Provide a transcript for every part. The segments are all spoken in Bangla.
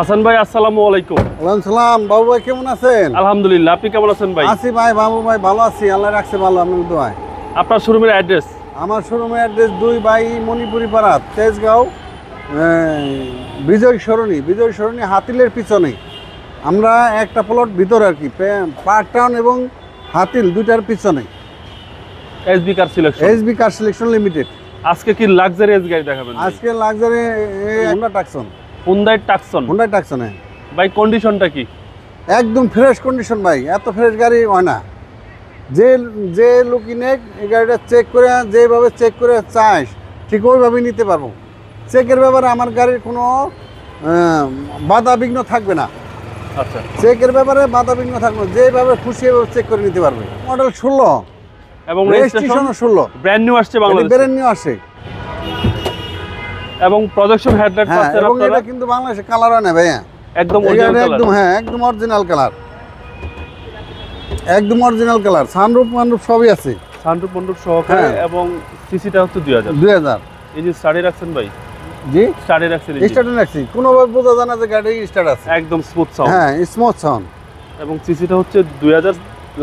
হাসান ভাই আসসালামু আলাইকুম। ওয়ালাইকুম সালাম। বাবু ভাই কেমন আছেন? আলহামদুলিল্লাহ আপনি কেমন আছেন ভাই? আছি ভাই বাবু ভাই ভালো আছি। আল্লাহ রাখছে ভালো আপনার দোয়ায়। আপনার শোরুমের অ্যাড্রেস? আমার শোরুমের অ্যাড্রেস দুই বাই মণিপুরি পাড়া তেজগাঁও বিজয় সরণি। বিজয় সরণি হাতিলের পিছনে। আমরা একটা প্লট ভিতরে আর কি পার্ক টাউন এবং হাতিল দুইটার পিছনে। SB car selection S B car selection limited আজকে কি লাক্সারি এস গাড়ি দেখাবেন? আজকে luxury Honda Tucson Hyundai Tucson Honda টাকসনে ভাই কন্ডিশনটা কি? একদম ফ্রেশ কন্ডিশন ভাই এত ফ্রেশ গাড়ি হয় না। যে যে লোকই নেক এই গাড়িটা চেক করে যেভাবে চেক করে চাস ঠিক ওইভাবে নিতে পারব। চেকের ব্যাপারে আমার গাড়ির কোনো বাধা বিঘ্ন থাকবে না। আচ্ছা। চেকের ব্যাপারে বাধা বিঘ্ন থাকবে যেভাবে খুশি এভাবে চেক করে নিতে পারবে। মডেল ষোলো। এবং রেজিস্ট্রেশন রেজিস্ট্রেশনও ষোলো। ব্র্যান্ড নিউ আসছে বাংলাদেশে। বেরেন নিয়ে আসে। এবং প্রজেকশন হেডলাইট হ্যাঁ পাচ্ছেন আপনারা। এটা কিন্তু বাংলাদেশে কালার হয় না ভাইয়া। একদম original একদম হ্যাঁ একদম অরিজিনাল কালার একদম অরিজিনাল কালার সানরূপ মানরূপ সবই আছে। সানরুফ মন্ডপ সহকারে হ্যাঁ। এবং সিসিটা হচ্ছে দুই হাজার। দুই হাজার। এই যে স্টাডি রাখছেন ভাই? জি? স্টাডি রাখছেন। স্টার্ট রাখছি। কোনোভাবে বোঝা যায় না যে গাড়ি স্টার্ট আছে। একদম স্মুথ সাউন্ড হ্যাঁ স্মুথ সাউন্ড এবং সিসিটা হচ্ছে দুই হাজার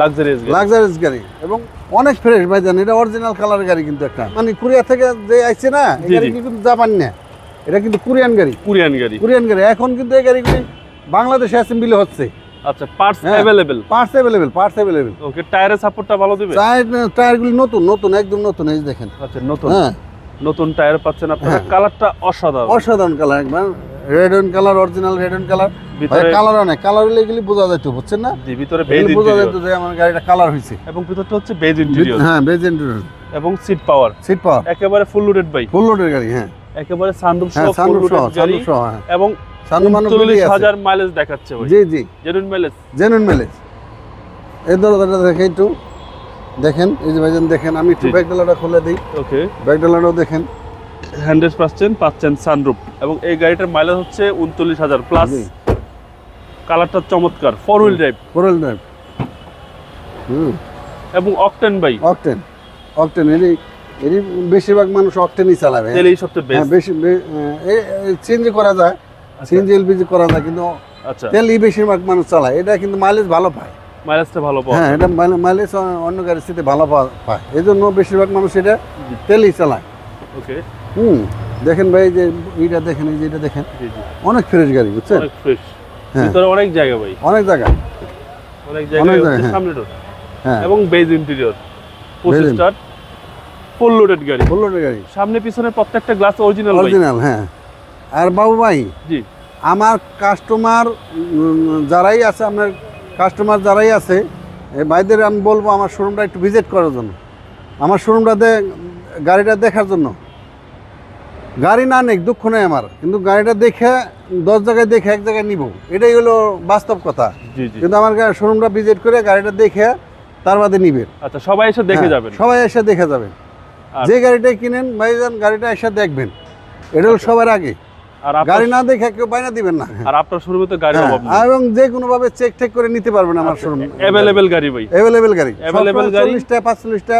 লাক্সারিয়াস লাক্সারিয়াস গাড়ি। এবং অনেক ফ্রেশ ভাই জান এটা অরিজিনাল কালার গাড়ি কিন্তু একটা। মানে কোরিয়া থেকে যে আইছে না গাড়ি কিন্তু জাপান না। এটা কিন্তু কোরিয়ান গাড়ি। কোরিয়ান গাড়ি। কোরিয়ান গাড়ি। এখন কিন্তু এই গাড়িগুলি বাংলাদেশে অ্যাসেম্বলি হচ্ছে। আচ্ছা পার্টস হ্যাঁ। Available parts available parts available okay টায়ারের সাপোর্টটা ভালো দিবে? টায়ার টায়ারগুলি নতুন নতুন একদম নতুন এই দেখেন। আচ্ছা নতুন। হ্যাঁ। নতুন টায়ার পাচ্ছেন আপনারা। হ্যাঁ। কালারটা অসাধারণ। অসাধারণ কালার একবার red and colour original red and colour ভিতরে কালার অনেক কালার হলে এগুলি বোঝা যেত বুঝছেন না? জি, ভিতরে বেজ বোঝা যেত যে আমার গাড়িটা কালার হয়েছে এবং ভিতরটা হচ্ছে বেজ ইন্টেরিয়র হ্যাঁ বেজ ইন্টেরিয়র এবং সিট পাওয়ার সিট পাওয়ার একেবারে ফুল লোডেড বাইক ফুল লোডের গাড়ি হ্যাঁ। একেবারে সানরুফ হ্যাঁ সহ ফুল লোডেড গাড়ি হ্যাঁ। এবং হাজার মাইলেজ দেখাচ্ছে ভাই। জি জি। জেনুইন মাইলেজ জেনুইন মাইলেজ এই দরজাটা দেখে একটু দেখেন। এই যে ভাইজান দেখেন আমি একটু। ব্যাগ ডালাটা খুলে দিই। ওকে ব্যাগ ডালাটাও দেখেন। হ্যান্ডেস পাচ্ছেন পাচ্ছেন সানরুফ। এবং এই গাড়িটার মাইলেজ হচ্ছে উনচল্লিশ হাজার প্লাস কালারটা চমৎকার ফোর হুইল ড্রাইভ কোরাল ড্রাইভ হুম। এবং অকটেন বাই অকটেন অকটেন এরই এরই বেশিরভাগ মানুষ অকটেনই চালাবে। তেল এই সবচেয়ে হ্যাঁ বেস্ট বেশি সিএনজি করা যায়। সিএনজি এলপিজি করা যায় কিন্তু আচ্ছা। তেলই বেশিরভাগ মানুষ চালায়। এটা কিন্তু মাইলেজ ভালো পায়। মাইলেজটা ভালো পায় হ্যাঁ এটা মাইলেজ অন্য গাড়ির সাথে ভালো পায়। এই জন্য বেশিরভাগ মানুষ এটা তেলই চালায়। ওকে হুম দেখেন ভাই যে এইটা দেখেন এই যে এটা দেখেন। অনেক ফ্রেশ গাড়ি বুঝছেন? অনেক ফ্রেশ হ্যাঁ। ভিতরে অনেক জায়গা ভাই। অনেক জায়গা। অনেক জায়গা হ্যাঁ। সামনে ডোর হ্যাঁ। এবং বেজ ইন্টেরিয়র পঁচিশ স্টার ফুল লোডেড গাড়ি। ফুল লোডের গাড়ি। সামনে পিছনে প্রত্যেকটা গ্লাস অরিজিনাল অরিজিনাল হ্যাঁ। আর বাবু ভাই জি। আমার কাস্টমার যারাই আছে আপনার কাস্টমার যারাই আছে ভাইদের আমি বলব আমার শোরুমটা একটু ভিজিট করার জন্য। আমার শোরুমটাতে গাড়িটা দেখার জন্য। গাড়ি না নেই দুঃখ নেই আমার। কিন্তু গাড়িটা দেখে দশ জায়গায় দেখে এক জায়গায় নিব। এটাই হলো বাস্তব কথা। কিন্তু আমার শোরুমটা ভিজিট করে গাড়িটা দেখে তার বাদে নিবে। আচ্ছা সবাই এসে দেখে হ্যাঁ, যাবেন। সবাই এসে দেখে যাবেন। যে গাড়িটা কিনেন ভাইজান গাড়িটা এসে দেখবেন। এটা হলো আচ্ছা। সবার আগে। গাড়ি না দেখে কেউ বাইনা দিবেন না। আর আপনার শোরুমে তো গাড়ি হ্যাঁ, এবং যে কোনো ভাবে চেক টেক করে নিতে পারবেন আমার আচ্ছা, শোরুম। অ্যাভেলেবেল গাড়ি ভাই। अवेलेबल গাড়ি। অ্যাভেলেবেল গাড়ি। 40টা 45টা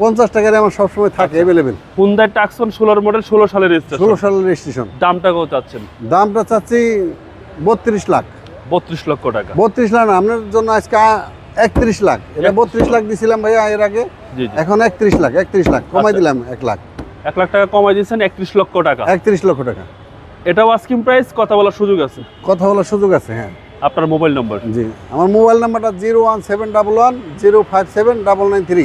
পঞ্চাশ টাকার আমার সবসময় থাকে অ্যাভেলেবেল হুন্দাই টাকসন ষোলোর মডেল ষোলো সালের ষোলো সালের রেজিস্ট্রেশন দামটা কত চাচ্ছেন? দামটা চাচ্ছি বত্রিশ লাখ। বত্রিশ লক্ষ টাকা। বত্রিশ লাখ আপনার জন্য আজকে একত্রিশ লাখ। এটা বত্রিশ লাখ দিয়েছিলাম ভাইয়া এর আগে। এখন একত্রিশ লাখ একত্রিশ লাখ। কমাই আচ্ছা। দিলাম এক লাখ। এক লাখ টাকা কমাই দিয়েছেন একত্রিশ লক্ষ টাকা। একত্রিশ লক্ষ টাকা। এটাও আস্কিং প্রাইস কথা বলার সুযোগ আছে? কথা বলার সুযোগ আছে হ্যাঁ। আপনার মোবাইল নম্বর জি। আমার মোবাইল নম্বরটা zero one seven double one zero five seven double nine three